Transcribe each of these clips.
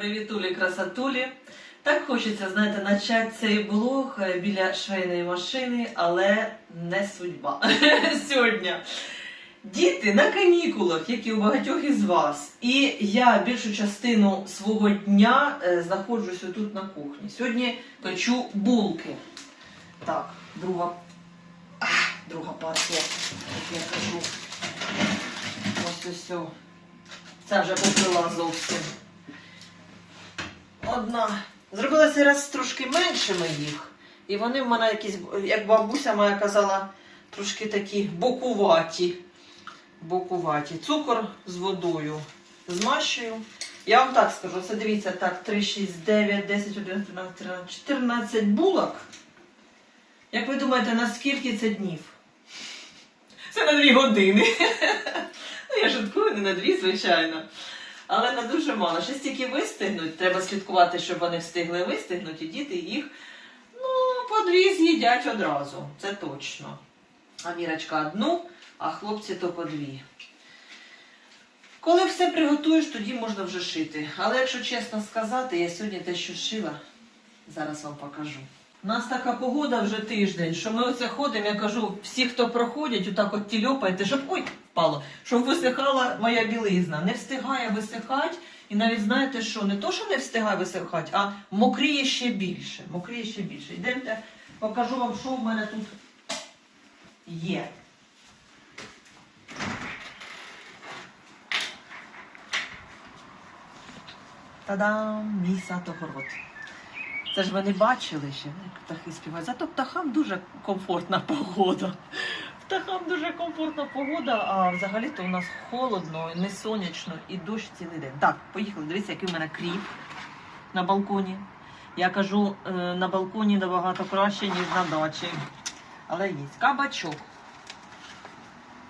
Привітулі, красотулі. Так хочеться, знаєте, почати цей блог е, біля швейної машини, але не судьба сьогодні. Діти на канікулах, як і у багатьох із вас. І я більшу частину свого дня е, знаходжуся тут на кухні. Сьогодні печу булки. Так, друга, а, друга партія, як я кажу. Ось ось. Це вже поплила зовсім. Одна. Зробила цей раз трошки меншими їх. І вони в мене якісь, як бабуся моя казала, трошки такі бокуваті. Бокуваті. Цукор з водою змащую. Я вам так скажу, це дивіться, так, 3, 6, 9, 10, 11, 12, 13, 14 булок. Як ви думаєте, на скільки це днів? Це на 2 години. Ну, я шуткую, не на 2, звичайно. Але на дуже мало. Ще стільки вистигнуть. Треба слідкувати, щоб вони встигли вистигнути, і діти їх ну, дві з'їдять одразу. Це точно. А Мірочка одну, а хлопці то по дві. Коли все приготуєш, тоді можна вже шити. Але якщо чесно сказати, я сьогодні те, що шила, зараз вам покажу. У нас така погода вже тиждень, що ми оце ходимо, я кажу, всі, хто проходять, отак от тільопаєте, щоб ой, впало, щоб висихала моя білизна. Не встигає висихати, і навіть знаєте що, не то, що не встигає висихати, а мокріє ще більше. Мокріє ще більше. Йдемте, покажу вам, що в мене тут є. Та-дам! Мій сад-огород. Це ж ви не бачили ще, як птахи співають. Зато птахам дуже комфортна погода. Птахам дуже комфортна погода, а взагалі-то у нас холодно, не сонячно і дощ цілий день. Так, поїхали. Дивіться, який в мене кріп на балконі. Я кажу, е, на балконі набагато краще, ніж на дачі. Але є. Кабачок.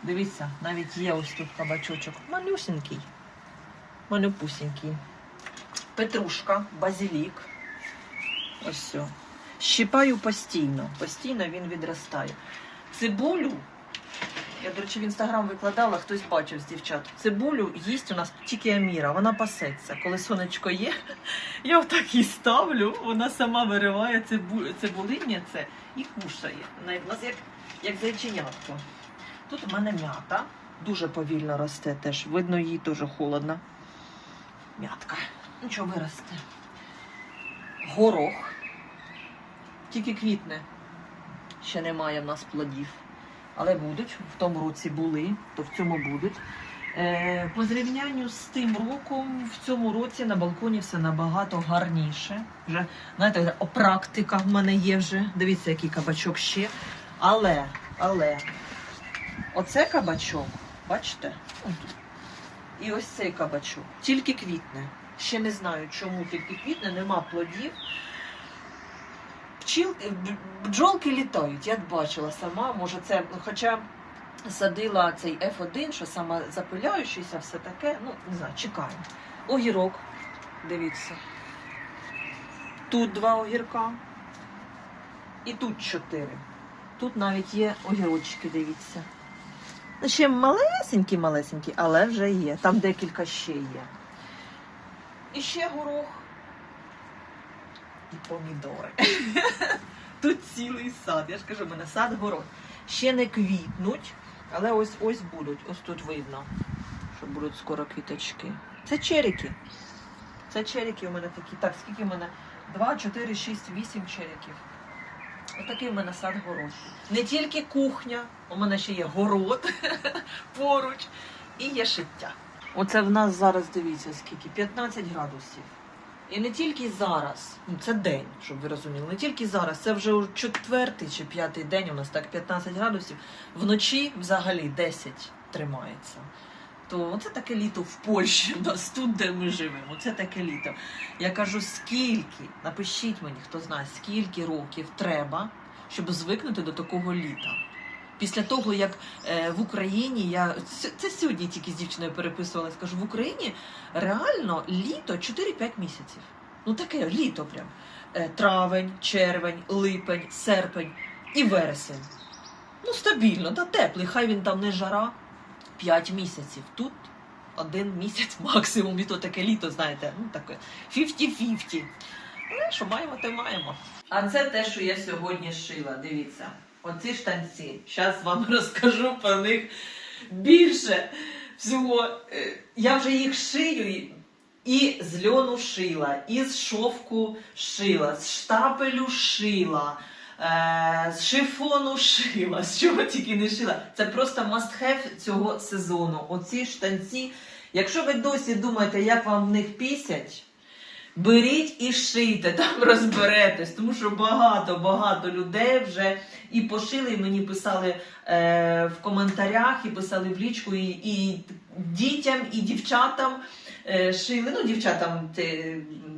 Дивіться, навіть є ось тут кабачочок. Малюсенький. Малюпусенький. Петрушка, базилік. Ось все. Щипаю постійно. Постійно він відростає. Цибулю. Я, до речі, в інстаграм викладала, хтось бачив з дівчат. Цибулю їсть у нас тільки Аміра, вона пасеться. Коли сонечко є, я отак її ставлю, вона сама вириває цибу... цибулиння це і кушає. Вона як, як зайченятко. Тут у мене м'ята. Дуже повільно росте теж. Видно, їй теж холодно. М'ятка. Нічого виросте. Горох. Тільки квітне. Ще немає в нас плодів. Але будуть. В тому році були, то в цьому будуть. Е, по зрівнянню з тим роком, в цьому році на балконі все набагато гарніше. Вже, знаєте, практика в мене є вже. Дивіться, який кабачок ще. Але, але, оце кабачок, бачите? І ось цей кабачок. Тільки квітне. Ще не знаю, чому тільки квітне, нема плодів. Пчіл, б- бджолки літають, я бачила сама. Може, це, хоча садила цей F1, що саме запиляючийся, все таке. Ну, не знаю, чекаємо. Огірок, дивіться. Тут два огірка. І тут чотири. Тут навіть є огірочки, дивіться. Ще малесенькі, малесенькі, але вже є. Там декілька ще є. І ще горох. І помідори. Тут цілий сад. Я ж кажу, в мене сад горох. Ще не квітнуть, але ось ось будуть. Ось тут видно, що будуть скоро квіточки. Це черіки. Це черіки у мене такі. Так, скільки в мене? 2, 4, 6, 8 черіків. Отакий в мене сад город. Не тільки кухня, у мене ще є город поруч і є шиття. Оце в нас зараз дивіться скільки 15 градусів. І не тільки зараз, ну це день, щоб ви розуміли, не тільки зараз, це вже четвертий чи п'ятий день, у нас так 15 градусів. Вночі взагалі 10 тримається. То це таке літо в Польщі, у нас тут, де ми живемо. Це таке літо. Я кажу, скільки, напишіть мені, хто знає, скільки років треба, щоб звикнути до такого літа. Після того, як е, в Україні я це, сьогодні тільки з дівчиною переписувалась, кажу, в Україні реально літо 4-5 місяців. Ну таке літо прям. Е, травень, червень, липень, серпень і вересень. Ну, стабільно, та теплий, хай він там не жара. 5 місяців. Тут один місяць максимум, і то таке літо, знаєте, ну таке 50-50. Але що маємо, те маємо. А це те, що я сьогодні шила. Дивіться, оці штанці. Зараз вам розкажу про них більше всього. Е, Я вже їх шию. і- з льону шила, і з шовку шила, з штапелю шила, е, з шифону шила, з чого тільки не шила. Це просто must-have цього сезону. Оці штанці. Якщо ви досі думаєте, як вам в них пісять, беріть і шийте, там розберетесь, тому що багато-багато людей вже і пошили, і мені писали е, в коментарях, і писали в лічку, і, і дітям, і дівчатам е, шили. Ну, дівчатам те,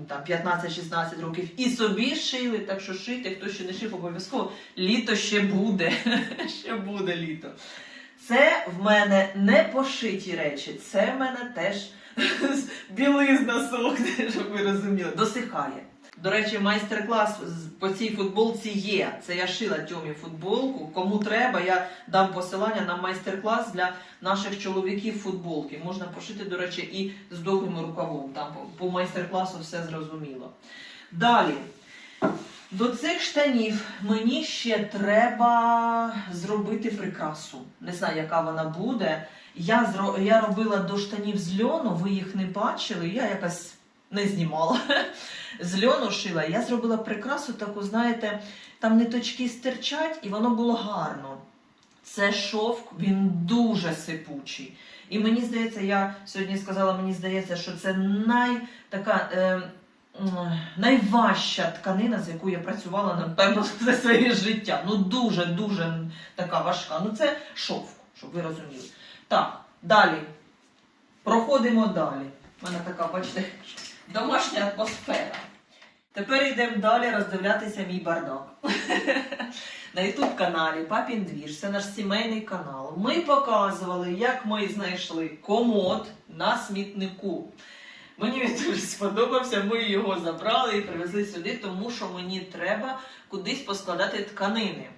там 15-16 років, і собі шили. Так що шийте, хто ще не шив, обов'язково літо ще буде. ще буде літо. Це в мене не пошиті речі, це в мене теж білизна сохне, щоб ви розуміли, досихає. До речі, майстер-клас по цій футболці є. Це я шила Тьомі футболку. Кому треба, я дам посилання на майстер-клас для наших чоловіків футболки. Можна пошити, до речі, і з довгим рукавом. Там по- майстер-класу все зрозуміло. Далі. До цих штанів мені ще треба зробити прикрасу. Не знаю, яка вона буде. Я, зро... я робила до штанів з льону, ви їх не бачили, я якось не знімала. З льону шила. Я зробила прикрасу таку, знаєте, там ниточки стирчать, і воно було гарно. Це шовк, він дуже сипучий. І мені здається, я сьогодні сказала, мені здається, що це най, така, е, найважча тканина, з якою я працювала, напевно, за своє життя. Ну, дуже-дуже така важка. Ну, це шовк, щоб ви розуміли. Так, далі. Проходимо далі. У мене така, бачите, домашня атмосфера. Тепер йдемо далі роздивлятися мій бардак. На YouTube каналі Папін Двіж, це наш сімейний канал. Ми показували, як ми знайшли комод на смітнику. Мені він дуже сподобався, ми його забрали і привезли сюди, тому що мені треба кудись поскладати тканини.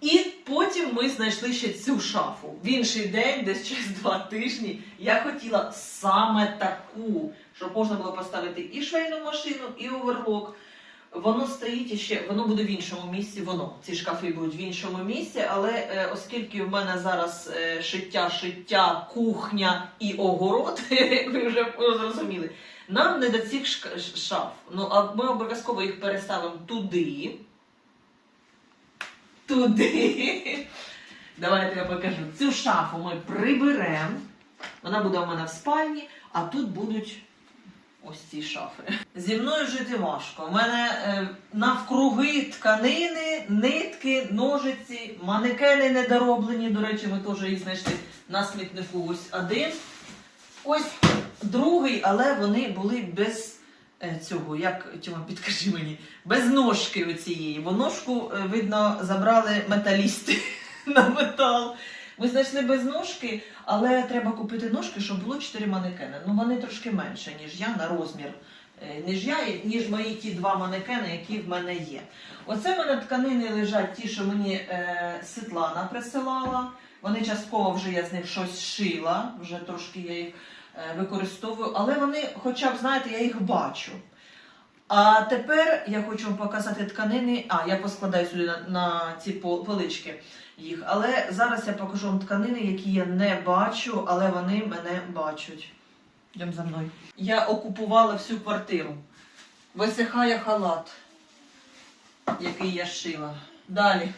І потім ми знайшли ще цю шафу. В інший день, десь через два тижні, я хотіла саме таку, щоб можна було поставити і швейну машину, і оверлок. Воно стоїть іще, воно буде в іншому місці. Воно ці шкафи будуть в іншому місці, але е, оскільки в мене зараз е, шиття, шиття, кухня і огород, ви вже зрозуміли, нам не до цих шаф. Ну а ми обов'язково їх переставимо туди. Туди. Давайте я покажу. Цю шафу ми приберемо. Вона буде у мене в спальні, а тут будуть ось ці шафи. Зі мною жити важко. У мене е, навкруги тканини, нитки, ножиці, манекени недороблені. До речі, ми теж їх знайшли на смітнику. Ось один. Ось другий, але вони були без е, цього, як Тьома, підкажи мені, без ножки оцієї. Бо ножку, е, видно, забрали металісти на метал. Ми знайшли без ножки, але треба купити ножки, щоб було 4 манекени. Ну вони трошки менше, ніж я на розмір. е, Ніж я, ніж мої ті два манекени, які в мене є. Оце в мене тканини лежать ті, що мені е, Світлана присилала. Вони частково вже я з них щось шила, вже трошки я їх е, використовую, але вони, хоча б, знаєте, я їх бачу. А тепер я хочу вам показати тканини. А, я поскладаю сюди на, на ці полички їх. Але зараз я покажу вам тканини, які я не бачу, але вони мене бачать. Йдемо за мною. Я окупувала всю квартиру. Висихає халат, який я шила. Далі.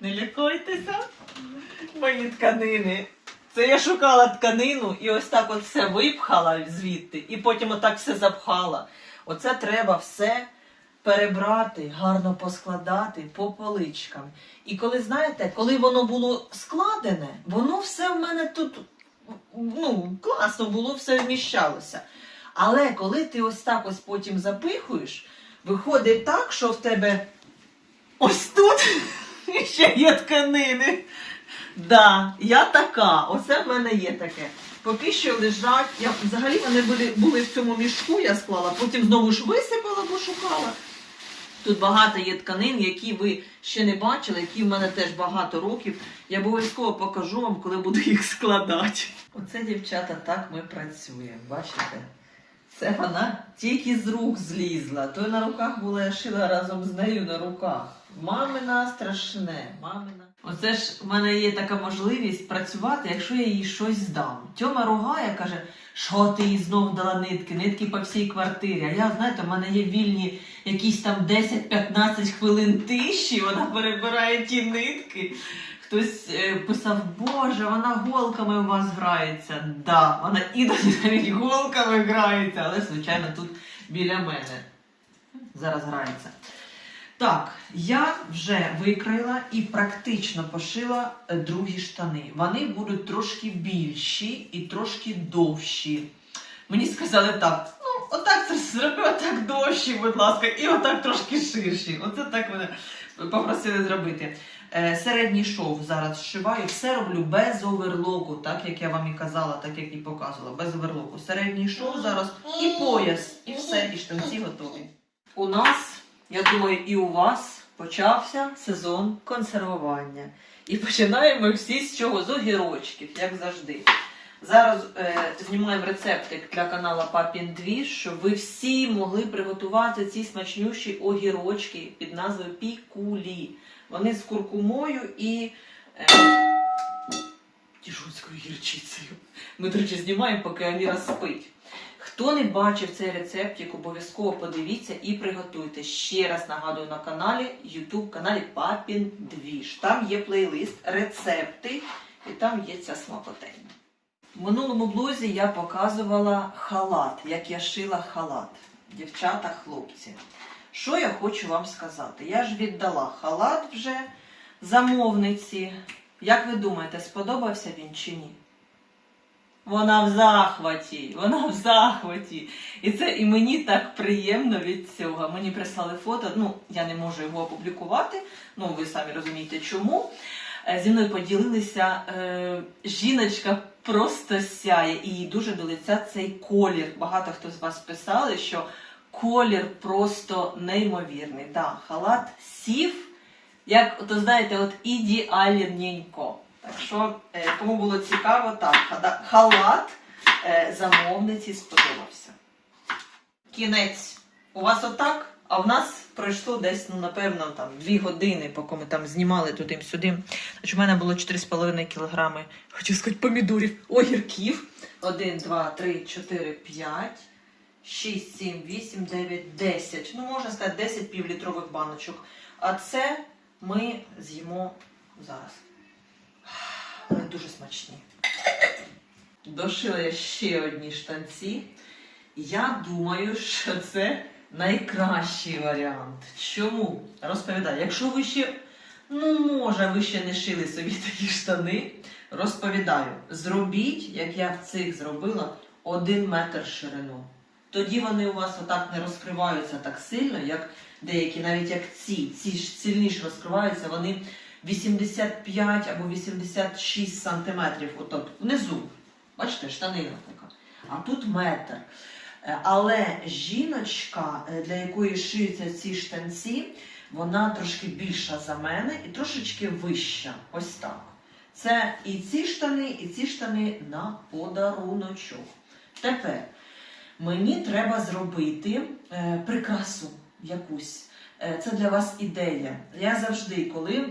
Не лякайтеся, мої тканини. Це я шукала тканину і ось так от все випхала звідти, і потім отак все запхала. Оце треба все перебрати, гарно поскладати по поличкам. І коли знаєте, коли воно було складене, воно все в мене тут ну, класно було, все вміщалося. Але коли ти ось так ось потім запихуєш, виходить так, що в тебе ось тут ще є тканини. Да, я така, оце в мене є таке. Поки що лежать. Я, взагалі вони були, були в цьому мішку, я склала, потім знову ж висипала, бо шукала. Тут багато є тканин, які ви ще не бачили, які в мене теж багато років. Я обов'язково покажу вам, коли буду їх складати. Оце, дівчата, так ми працюємо. Бачите? Це вона тільки з рук злізла. То на руках була, я шила разом з нею на руках. Мамина страшне, мамина. Оце ж в мене є така можливість працювати, якщо я їй щось здам. Тьома ругає, каже, що ти їй знов дала нитки, нитки по всій квартирі. А я, знаєте, в мене є вільні якісь там 10-15 хвилин тиші, вона перебирає ті нитки. Хтось е, писав, Боже, вона голками у вас грається. Да, вона іноді навіть голками грається, але, звичайно, тут біля мене. Зараз грається. Так, я вже викрила і практично пошила е, другі штани. Вони будуть трошки більші і трошки довші. Мені сказали так: ну, отак це зроби, отак довші, будь ласка, і отак трошки ширші. Оце так мене попросили зробити. Е, Середній шов зараз зшиваю, все роблю без оверлоку, так як я вам і казала, так як і показувала, без оверлоку. Середній шов зараз і пояс, і все, і штанці готові. У нас, я думаю, і у вас почався сезон консервування. І починаємо всі з чого? З огірочків, як завжди. Зараз е, знімаємо рецептик для каналу Папін Двіж, щоб ви всі могли приготувати ці смачнющі огірочки під назвою пікулі. Вони з куркумою і е, тішуцькою гірчицею. Ми, до речі, знімаємо, поки Аміра спить. Хто не бачив цей рецептик, обов'язково подивіться і приготуйте. Ще раз нагадую на каналі, YouTube каналі Папін Двіж. Там є плейлист, рецепти, і там є ця смакотень. В минулому блозі я показувала халат, як я шила халат. Дівчата, хлопці. Що я хочу вам сказати? Я ж віддала халат вже замовниці. Як ви думаєте, сподобався він чи ні? Вона в захваті, вона в захваті. І це і мені так приємно від цього. Мені прислали фото. Ну, я не можу його опублікувати. Ну, ви самі розумієте, чому. Е, Зі мною поділилися е, жіночка просто сяє, і їй дуже до лиця цей колір. Багато хто з вас писали, що колір просто неймовірний. Да, халат сів, як то знаєте, от ідеальненько. Так що, е, кому було цікаво, так, халат е, замовниці сподобався. Кінець. У вас отак, а в нас пройшло десь, ну, напевно, там дві години, поки ми там знімали туди-сюди. У мене було 4,5 кілограми, хочу сказати, помідорів, огірків. 1, 2, 3, 4, 5, 6, 7, 8, 9, 10. Ну, можна сказати, 10 півлітрових баночок. А це ми з'їмо зараз. Але дуже смачні. Дошила я ще одні штанці. Я думаю, що це найкращий варіант. Чому? Розповідаю. Якщо ви ще, ну може, ви ще не шили собі такі штани, розповідаю. Зробіть, як я в цих зробила, один метр ширину. Тоді вони у вас отак не розкриваються так сильно, як деякі, навіть як ці. Ці ж сильніше розкриваються, вони 85 або 86 сантиметрів. Отут внизу. Бачите, штанина така. А тут метр. Е, Але жіночка, е, для якої шиються ці штанці, вона трошки більша за мене і трошечки вища. Ось так. Це і ці штани, і ці штани на подаруночок. Тепер мені треба зробити е, прикрасу якусь. Це для вас ідея. Я завжди, коли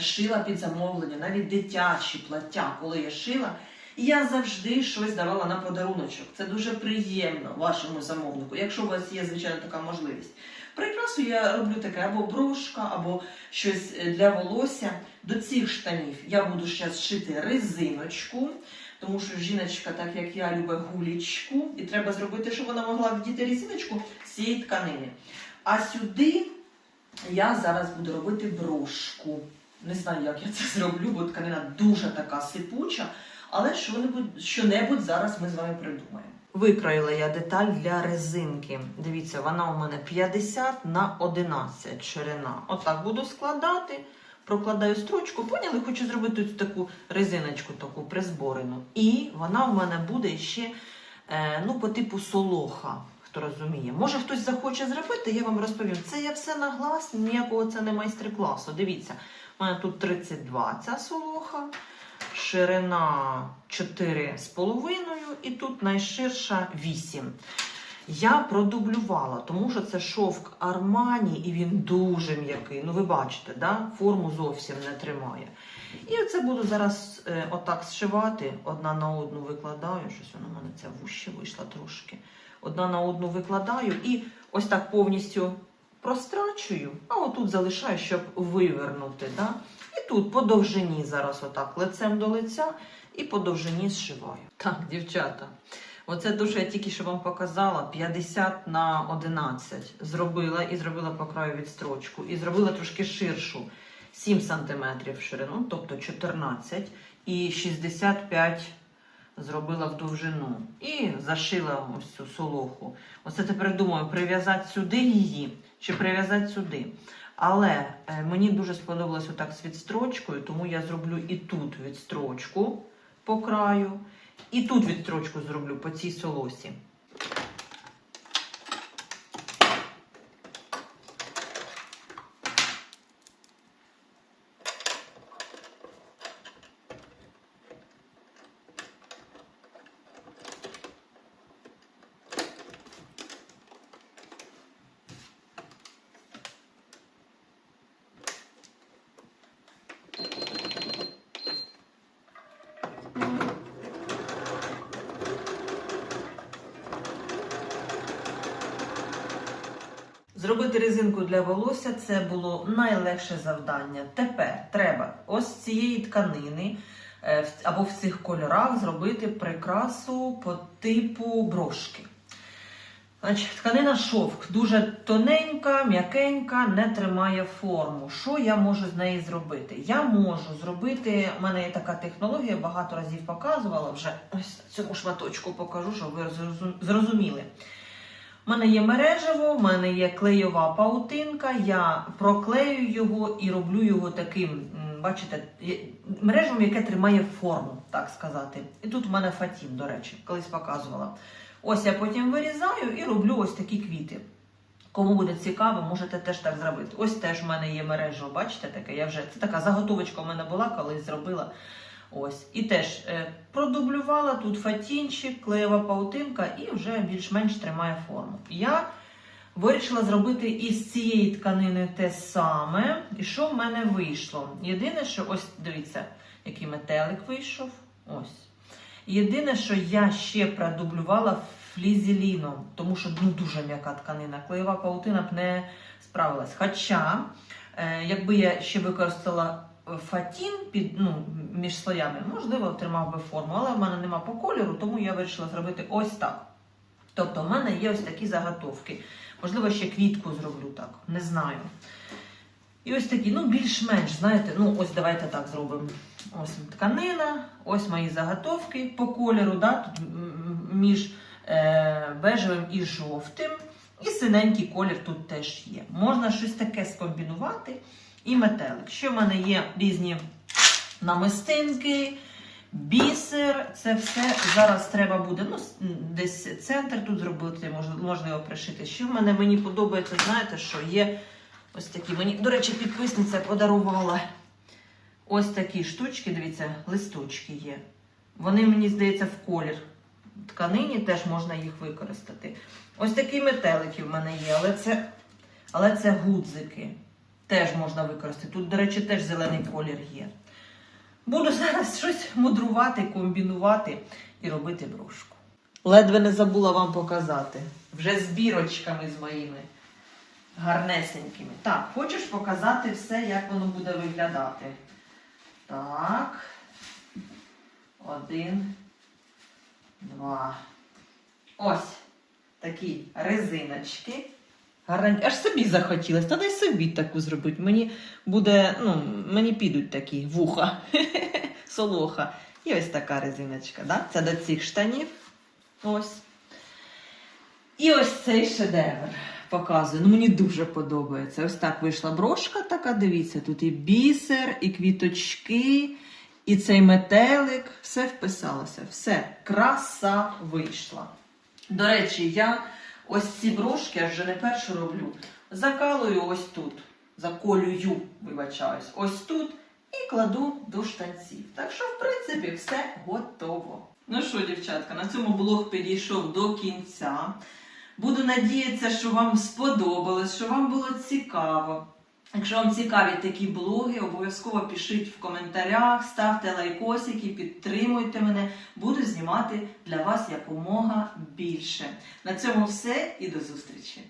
шила під замовлення, навіть дитячі плаття, коли я шила, я завжди щось давала на подаруночок. Це дуже приємно вашому замовнику, якщо у вас є, звичайно, така можливість. Прикрасу я роблю таке або брошка, або щось е, для волосся. До цих штанів я буду зараз шити резиночку, тому що жіночка, так як я, любить гулічку, і треба зробити, щоб вона могла вдіти резиночку з цієї тканини. А сюди я зараз буду робити брошку. Не знаю, як я це зроблю, бо тканина дуже така сипуча, але що-небудь, що-небудь зараз ми з вами придумаємо. Викроїла я деталь для резинки. Дивіться, вона у мене 50 на 11 ширина. Отак буду складати. Прокладаю строчку, поняли, хочу зробити тут таку резиночку, таку призборену. І вона в мене буде ще е, ну, по типу солоха. хто розуміє. Може хтось захоче зробити, я вам розповім. Це я все на глаз, ніякого це не майстер-класу. Дивіться, у мене тут 32 ця солоха, ширина 4,5 і тут найширша 8. Я продублювала, тому що це шовк Армані і він дуже м'який. Ну, ви бачите, да? форму зовсім не тримає. І оце буду зараз е, отак зшивати, одна на одну викладаю. Щось воно в мене це вуще вийшло трошки. Одна на одну викладаю і ось так повністю прострачую, а отут залишаю, щоб вивернути. Да? І тут по довжині зараз отак лицем до лиця і по довжині зшиваю. Так, дівчата. Оце що я тільки що вам показала, 50 на 11 зробила і зробила по краю відстрочку. І зробила трошки ширшу, 7 см ширину, тобто 14 і 65 зробила в довжину. І зашила ось цю солоху. Оце тепер думаю, прив'язати сюди її чи прив'язати сюди. Але е, мені дуже сподобалось отак з відстрочкою, тому я зроблю і тут відстрочку по краю. І тут відстрочку зроблю по цій солосі. Зробити резинку для волосся це було найлегше завдання. Тепер треба ось з цієї тканини е, або в цих кольорах зробити прикрасу по типу брошки. Значить, тканина шовк дуже тоненька, м'якенька, не тримає форму. Що я можу з неї зробити? Я можу зробити, у мене є така технологія, багато разів показувала вже. Ось цьому шматочку покажу, щоб ви зрозуміли. У мене є мережево, в мене є клейова паутинка, я проклею його і роблю його таким, бачите, є- мережевим, яке тримає форму, так сказати. І тут в мене фатін, до речі, колись показувала. Ось я потім вирізаю і роблю ось такі квіти. Кому буде цікаво, можете теж так зробити. Ось теж в мене є мережево, бачите, таке. Я вже це така заготовочка в мене була, колись зробила. Ось. І теж е, продублювала тут фатінчик, клеєва паутинка і вже більш-менш тримає форму. Я вирішила зробити із цієї тканини те саме. І що в мене вийшло? Єдине, що ось дивіться, який метелик вийшов. Ось. Єдине, що я ще продублювала флізеліном, тому що ну, дуже м'яка тканина. Клеєва паутина б не справилась. Хоча, е, якби я ще використала фатін під, ну, між слоями, можливо, отримав би форму, але в мене нема по кольору, тому я вирішила зробити ось так. Тобто, в мене є ось такі заготовки. Можливо, ще квітку зроблю так, не знаю. І ось такі, ну, більш-менш, знаєте, ну, ось давайте так зробимо. Ось тканина, ось мої заготовки по кольору, да, тут між е, бежевим і жовтим. І синенький колір тут теж є. Можна щось таке скомбінувати. І метелик. Що в мене є різні намистинки, бісер. Це все зараз треба буде. Ну, десь центр тут зробити, можна, його пришити. Що в мене мені подобається, знаєте, що є ось такі. Мені, до речі, підписниця подарувала ось такі штучки, дивіться, листочки є. Вони, мені здається, в колір тканині теж можна їх використати. Ось такі метелики в мене є, але це, але це гудзики. Теж можна використати. Тут, до речі, теж зелений колір є. Буду зараз щось мудрувати, комбінувати і робити брошку. Ледве не забула вам показати. Вже з бірочками з моїми гарнесенькими. Так, хочеш показати все, як воно буде виглядати? Так. Один, два. Ось такі резиночки. Гарненькі. Аж собі захотілося. Та дай собі таку зробити. Мені буде, ну, мені підуть такі вуха, солоха. І ось така резиночка. Да? Це до цих штанів. Ось. І ось цей шедевр показую. Ну, мені дуже подобається. Ось так вийшла брошка така, дивіться, тут і бісер, і квіточки, і цей метелик. Все вписалося. Все, краса вийшла. До речі, я Ось ці брошки, я вже не першу роблю. Закалую ось тут. Заколюю, вибачаюсь, ось тут і кладу до штанців. Так що, в принципі, все готово. Ну що, дівчатка, на цьому блог підійшов до кінця. Буду надіятися, що вам сподобалось, що вам було цікаво. Якщо вам цікаві такі блоги, обов'язково пишіть в коментарях, ставте лайкосики, підтримуйте мене. Буду знімати для вас якомога більше. На цьому все і до зустрічі!